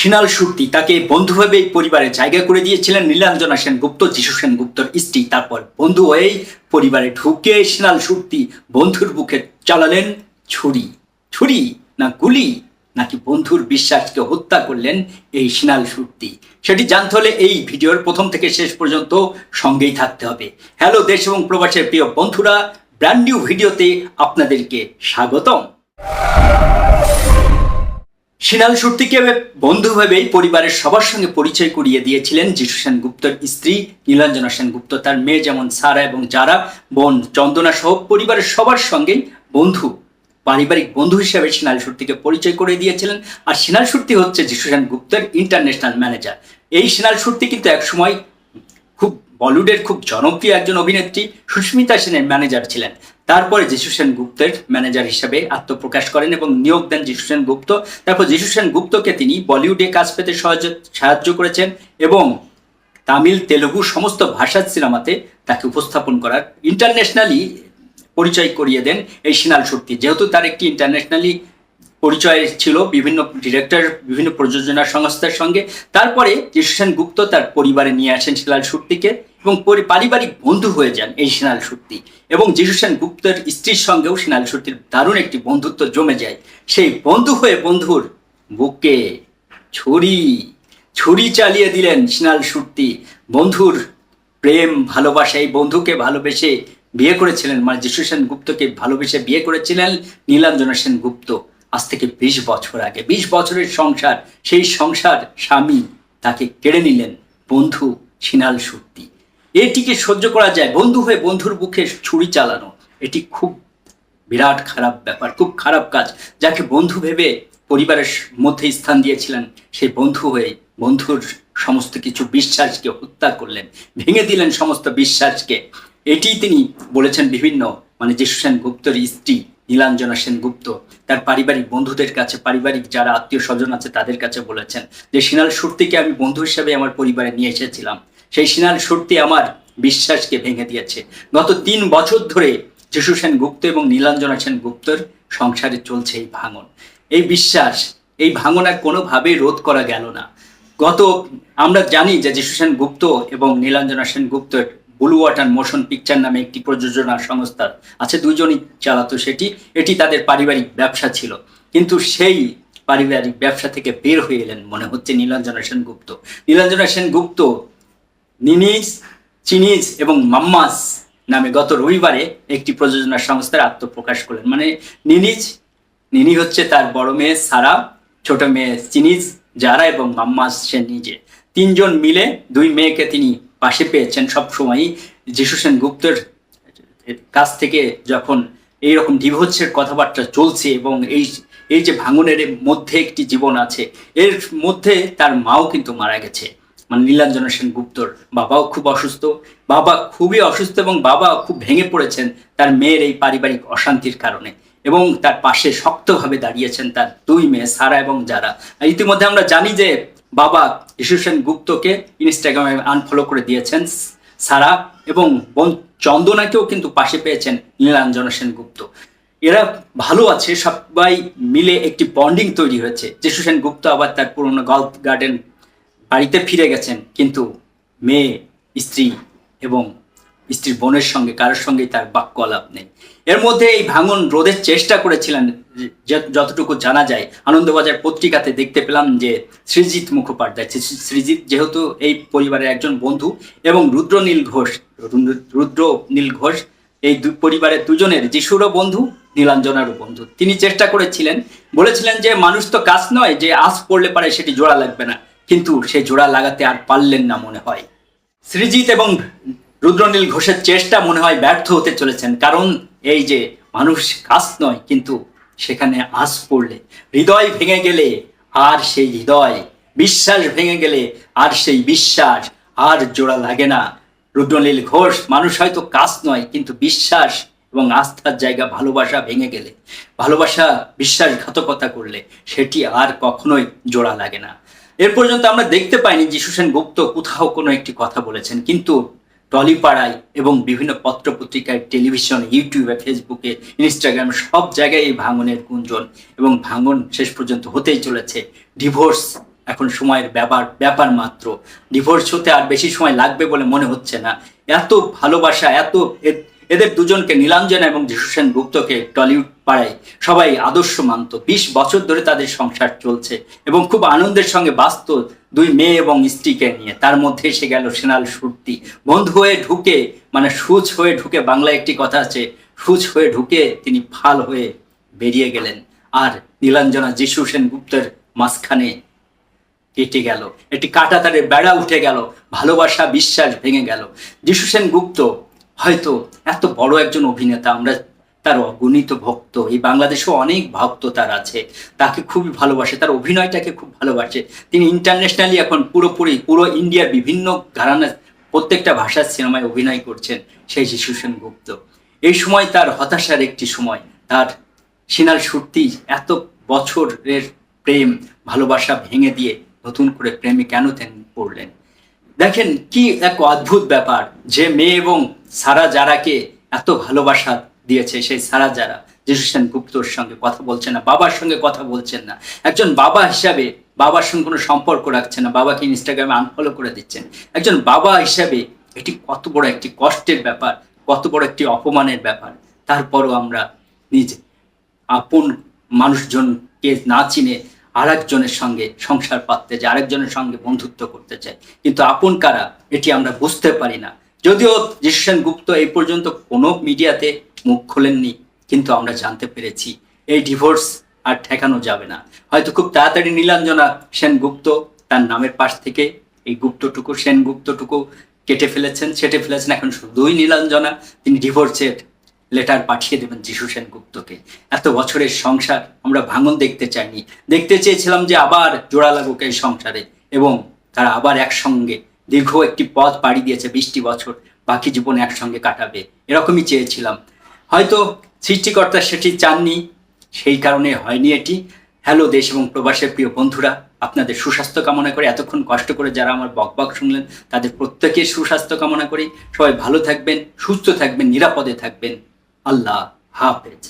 সিনাল সুক্তি তাকে বন্ধুভাবে এই পরিবারে জায়গা করে দিয়েছিলেন নীলাঞ্জনা সেনগুপ্ত, যিশু সেনগুপ্তর স্ত্রী। তারপর বন্ধু হয়েই পরিবারে ঢুকে সিনাল সুক্তি বন্ধুর বুকে চালালেন ছুরি। ছুরি না গুলি নাকি বন্ধুর বিশ্বাসকে হত্যা করলেন এই সিনাল সুক্তি সেটি জানতে হলে এই ভিডিওর প্রথম থেকে শেষ পর্যন্ত সঙ্গেই থাকতে হবে। হ্যালো দেশ এবং প্রবাসের প্রিয় বন্ধুরা ব্র্যান্ড নিউ ভিডিওতে আপনাদেরকে স্বাগতম। সিনাল সুর্তিকে বন্ধু ভেবেই পরিবারের সবার সঙ্গে পরিচয় করিয়ে দিয়েছিলেন যিশু সেনগুপ্তর স্ত্রী নীলাঞ্জনা সেনগুপ্ত। তার মেয়ে যেমন সারা এবং যারা, বোন চন্দনা সহ পরিবারের সবার সঙ্গেই বন্ধু, পারিবারিক বন্ধু হিসেবে সিনাল সুর্তিকে পরিচয় করে দিয়েছিলেন। আর সিনাল সুর্তি হচ্ছে যিশু সেনগুপ্তের ইন্টারন্যাশনাল ম্যানেজার এই সিনাল সুর্তি কিন্তু একসময় খুব বলিউডের খুব জনপ্রিয় একজন অভিনেত্রী সুস্মিতা সেনের ম্যানেজার ছিলেন। তারপরে যিশু সেন গুপ্তের ম্যানেজার হিসেবে আত্মপ্রকাশ করেন এবং নিয়োগ দেন যিশু সেন গুপ্ত তারপর যিশু সেন গুপ্তকে তিনি বলিউডে কাজ পেতে সাহায্য করেছেন এবং তামিল, তেলুগু সমস্ত ভাষার সিনেমাতে তাকে উপস্থাপন করার ইন্টারন্যাশনালি পরিচয় করিয়ে দেন এই সিনাল শক্তি। যেহেতু তার একটি ইন্টারন্যাশনালি পরিচয় ছিল বিভিন্ন ডিরেক্টর বিভিন্ন প্রযোজনা সংস্থার সঙ্গে। তারপরে যিশু সেন গুপ্ত তার পরিবারে নিয়ে আসেন শিলাল শক্তিকে। এবং পরি- পারিবারিক বন্ধু হয়ে যান এই সিনাল শক্তি। এবং যিশু সেন গুপ্তের স্ত্রীর সঙ্গেও সিনাল শক্তির দারুণ একটি বন্ধুত্ব জমে যায়। সেই বন্ধু হয়ে বন্ধুর বুকে ছুরি ছুরি চালিয়ে দিলেন সিনাল সুর্তি বন্ধুর প্রেম, ভালোবাসা, এই বন্ধুকে ভালোবেসে বিয়ে করেছিলেন। মানে যিশু সেন গুপ্তকে ভালোবেসে বিয়ে করেছিলেন নীলাঞ্জনা সেন গুপ্ত। আজ থেকে বিশ বছর আগে, বিশ বছরের সংসার, সেই সংসার স্বামী তাকে কেড়ে নিলেন বন্ধু সিনাল সুর্তি এটিকে সহ্য করা যায় বন্ধু হয়ে বন্ধুর বুকে ছুরি চালানো। এটি খুব বিরাট খারাপ ব্যাপার, খুব খারাপ কাজ, যাকে বন্ধু ভেবে পরিবারের মধ্যে স্থান দিয়েছিলেন সেই বন্ধু হয়ে বন্ধুর সমস্ত কিছু বিশ্বাসকে হত্যা করলেন, ভেঙে দিলেন সমস্ত বিশ্বাসকে। এটি তিনি বলেছেন বিভিন্ন মানে যিশু সেন গুপ্তর স্ত্রী নীলাঞ্জনা সেনগুপ্ত, তার পারিবারিক বন্ধুদের কাছে, পারিবারিক যারা আত্মীয় স্বজন আছে তাদের কাছে বলেছেন যে, সিনাল সুরতিকে আমি বন্ধু হিসেবে আমার পরিবারে নিয়ে এসেছিলাম। সেই সিনাল সুরতি আমার বিশ্বাসকে ভেঙে দিয়েছে। গত তিন বছর ধরে যিশু সেন গুপ্ত এবং নীলাঞ্জনা সেন গুপ্তর সংসারে চলছে এই ভাঙন। এই বিশ্বাস, এই ভাঙন আর কোনোভাবেই রোধ করা গেল না। গত, আমরা জানি যে যিশু সেন গুপ্ত এবং নীলাঞ্জনা সেন গুপ্তর ব্লু ওয়াটার মোশন পিকচার নামে একটি প্রযোজনা সংস্থা আছে, দুজনই চালাতো সেটি। এটি তাদের পারিবারিক ব্যবসা ছিল। কিন্তু সেই পারিবারিক ব্যবসা থেকে বের হয়ে এলেন মনে হচ্ছে নীলাঞ্জনা সেনগুপ্ত নীলাঞ্জনা সেনগুপ্ত নিনিজ চিনিজ এবং মাম্মাস নামে গত রবিবারে একটি প্রযোজনা সংস্থার আত্মপ্রকাশ করলেন। মানে নিনিজ নিনি হচ্ছে তার বড় মেয়ে সারা, ছোট মেয়ে চিনিজ যারা এবং মাম্মাস সে নিজে। তিনজন মিলে দুই মেয়েকে তিনি পাশে পেয়েছেন সব সময়ই যিশু সেন গুপ্তের কাছ থেকে যখন এইরকম ডিভোর্সের কথাবার্তা চলছে এবং এই এই যে ভাঙনের মধ্যে একটি জীবন আছে, এর মধ্যে তার মাও কিন্তু মারা গেছে। মানে নীলাঞ্জনা সেন গুপ্তর। বাবাও খুব অসুস্থ। বাবা খুবই অসুস্থ এবং বাবা খুব ভেঙে পড়েছেন তার মেয়ের এই পারিবারিক অশান্তির কারণে এবং তার পাশে শক্তভাবে দাঁড়িয়েছেন তার দুই মেয়ে, সারা এবং যারা। ইতিমধ্যে আমরা জানি যে বাবা ইস্যু সেন গুপ্তকে ইনস্টাগ্রামে আনফলো করে দিয়েছেন সারা এবং বোন চন্দনাকেও কিন্তু পাশে পেয়েছেন নীলাঞ্জনা সেনগুপ্ত এরা ভালো আছে, সবাই মিলে একটি বন্ডিং তৈরি হয়েছে। যিশু সেনগুপ্ত আবার তার পুরনো গল্ফ গার্ডেন বাড়িতে ফিরে গেছেন, কিন্তু মেয়ে, স্ত্রী এবং স্ত্রীর বোনের সঙ্গে কারোর সঙ্গেই তার বাক্য আলাপ নেই। এর মধ্যে এই ভাঙন রোধের চেষ্টা করেছিলেন যতটুকু জানা যায়, আনন্দবাজার পত্রিকাতে দেখতে পেলাম যে সৃজিৎ মুখোপাধ্যায় সৃজিৎ যেহেতু এই পরিবারের একজন বন্ধু এবং রুদ্রনীল ঘোষ, রুদ্র- নীল ঘোষ এই দু, পরিবারের দুজনের যিশুরও বন্ধু, নীলাঞ্জনারও বন্ধু। তিনি চেষ্টা করেছিলেন, বলেছিলেন যে, মানুষ তো কাজ নয় যে আজ পড়লে পারে সেটি জোড়া লাগবে না। কিন্তু সে জোড়া লাগাতে আর পারলেন না মনে হয়। সৃজিৎ এবং রুদ্রনীল ঘোষের চেষ্টা মনে হয় ব্যর্থ হতে চলেছেন, কারণ এই যে মানুষ কাজ নয়, কিন্তু সেখানে আস পড়লে, হৃদয় ভেঙে গেলে আর সেই হৃদয়, বিশ্বাস ভেঙে গেলে আর সেই বিশ্বাস, আর জোড়া লাগে না। রুদ্রনীল ঘোষ, মানুষ হয়তো কাজ নয়, কিন্তু বিশ্বাস এবং আস্থার জায়গা ভালোবাসা ভেঙে গেলে, ভালোবাসা, বিশ্বাসঘাতকতা করলে সেটি আর কখনোই জোড়া লাগে না। এর পর্যন্ত আমরা দেখতে পাইনি যিশু সেন গুপ্ত কোথাও কোনো একটি কথা বলেছেন। কিন্তু টলিপাড়ায় এবং বিভিন্ন পত্রপত্রিকায়, টেলিভিশন, ইউটিউবে, ফেসবুকে, ইনস্টাগ্রামে সব জায়গায় এই ভাঙনের গুঞ্জন এবং ভাঙন শেষ পর্যন্ত হতেই চলেছে। ডিভোর্স এখন সময়ের ব্যাপার ব্যাপার মাত্র। ডিভোর্স হতে আর বেশি সময় লাগবে বলে মনে হচ্ছে না। এত ভালোবাসা, এত এদের দুজনকে নীলাঞ্জনা এবং যিশু সেন গুপ্তকে টলিউড পাড়ায় সবাই আদর্শ মানত। বিশ বছর ধরে তাদের সংসার চলছে এবং খুব আনন্দের সঙ্গে বাঁচত দুই মেয়ে এবং স্ত্রীকে নিয়ে। তার মধ্যে এসে গেল সেনাল সুরতি। বন্ধু হয়ে ঢুকে মানে সুচ হয়ে ঢুকে, বাংলায় একটি কথা আছে, সুচ হয়ে ঢুকে তিনি ফাল হয়ে বেরিয়ে গেলেন। আর নীলাঞ্জনা যিশু সেন গুপ্তের মাঝখানে কেটে গেল। একটি কাটাতারের বেড়া উঠে গেল। ভালোবাসা, বিশ্বাস ভেঙে গেল। যিশু সেন গুপ্ত হয়তো এত বড় একজন অভিনেতা, আমরা তার অগণিত ভক্ত, এই বাংলাদেশেও অনেক ভক্ত তার আছে, তাকে খুবই ভালোবাসে, তার অভিনয়টাকে খুব ভালোবাসে। তিনি ইন্টারন্যাশনালি এখন পুরোপুরি, পুরো ইন্ডিয়ার বিভিন্ন ঘরানা, প্রত্যেকটা ভাষার সিনেমায় অভিনয় করছেন সেই শিশু সেন গুপ্ত। এই সময় তার হতাশার একটি সময়, তার সিনাল সত্যি এত বছরের প্রেম, ভালোবাসা ভেঙে দিয়ে নতুন করে প্রেমে কেন তিনি পড়লেন? দেখেন কি এক অদ্ভুত ব্যাপার যে মেয়ে এবং সারা যারাকে এত ভালোবাসা দিয়েছে, সেই সারা যারা যিশু সেন গুপ্তর সঙ্গে কথা বলছে না, বাবার সঙ্গে কথা বলছেন না। একজন বাবা হিসাবে বাবার সঙ্গে কোনো সম্পর্ক রাখছে না, বাবাকে ইনস্টাগ্রামে আনফলো করে দিচ্ছেন। একজন বাবা হিসাবে এটি কত বড় একটি কষ্টের ব্যাপার, কত বড় একটি অপমানের ব্যাপার। তারপরও আমরা নিজে আপন মানুষজনকে না চিনে আরেকজনের সঙ্গে সংসার পাততে চাই আরেকজনের সঙ্গে বন্ধুত্ব করতে চাই কিন্তু আপন কারা? এটি আমরা বুঝতে পারি না। যদিও যিশু সেন গুপ্ত এই পর্যন্ত কোনো মিডিয়াতে মুখ খোলেননি, কিন্তু আমরা জানতে পেরেছি এই ডিভোর্স আর ঠেকানো যাবে না। হয়তো খুব তাড়াতাড়ি নীলাঞ্জনা সেনগুপ্ত তার নামের পাশ থেকে এই গুপ্তটুকু সেনগুপ্তটুকু কেটে ফেলেছেন ছেটে ফেলেছেন। এখন শুধুই নীলাঞ্জনা, তিনি ডিভোর্সের লেটার পাঠিয়ে দেবেন যিশু সেনগুপ্তকে। এত বছরের সংসার আমরা ভাঙন দেখতে চাইনি। দেখতে চেয়েছিলাম যে আবার জোড়া লাগুক এই সংসারে এবং তারা আবার একসঙ্গে দীর্ঘ একটি পথ পাড়ি দিয়েছে বিশটি বছর, বাকি জীবন একসঙ্গে কাটাবে। এরকমই চেয়েছিলাম। হয়তো সৃষ্টিকর্তা সেটি চাননি, সেই কারণে হয়নি এটি। হ্যালো দেশ এবং প্রবাসের প্রিয় বন্ধুরা, আপনাদের সুস্বাস্থ্য কামনা করে এতক্ষণ কষ্ট করে যারা আমার বকবক শুনলেন, তাদের প্রত্যেকের সুস্বাস্থ্য কামনা করি। সবাই ভালো থাকবেন, সুস্থ থাকবেন, নিরাপদে থাকবেন। আল্লাহ হাফেজ।